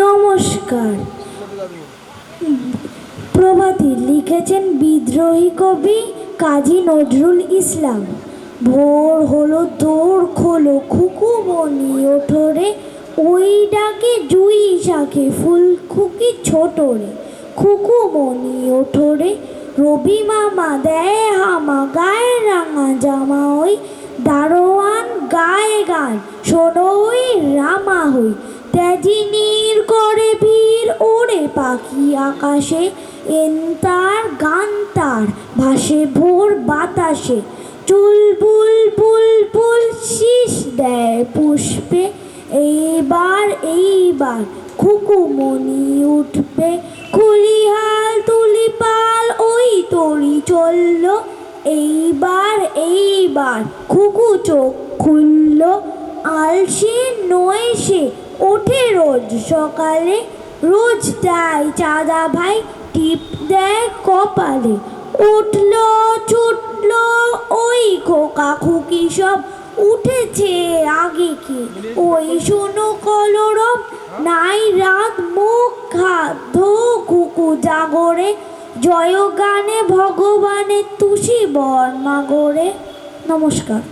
নমস্কার। প্রভাতী লিখেছেন বিদ্রোহী কবি কাজী নজরুল ইসলাম। ভোর হলো দৌড় খোলো খুকু বনি ওঠরে, ওই ডাকে জুই শাকে ফুল খুকি ছোটরে। খুকু বনি ওঠরে, রবি মামা দেয় হামা, গায়ে রাঙা জামা ওই, দারোয়ান গায়ে গান, শোনো ওই রামা হই। তেজিনীর করে ভিড় ওড়ে পাখি আকাশে, এন তার গান তার ভাসে ভোর বাতাসে। চুল বুল বুল বুল শীষ দেয় পুষ্পে, এইবার এইবার খুকুমনি উঠবে। খুলিহাল তুলি পাল ওই তরি চলল, এইবার এইবার খুকু চোখ খুলল, আলসে নয় সে ওঠে রোজ সকালে। রোজ দেয় চাঁদা ভাই টিপ দেয় কপালে। উঠল, ছুটল, ওই খোকা খুকি সব উঠেছে আগে কি? ওই শোনো কলরব, নাই রাত মুখ খাদ্য কুকু জাগরে। জয় গানে ভগবানের তুষি বর্মা গড়ে নমস্কার।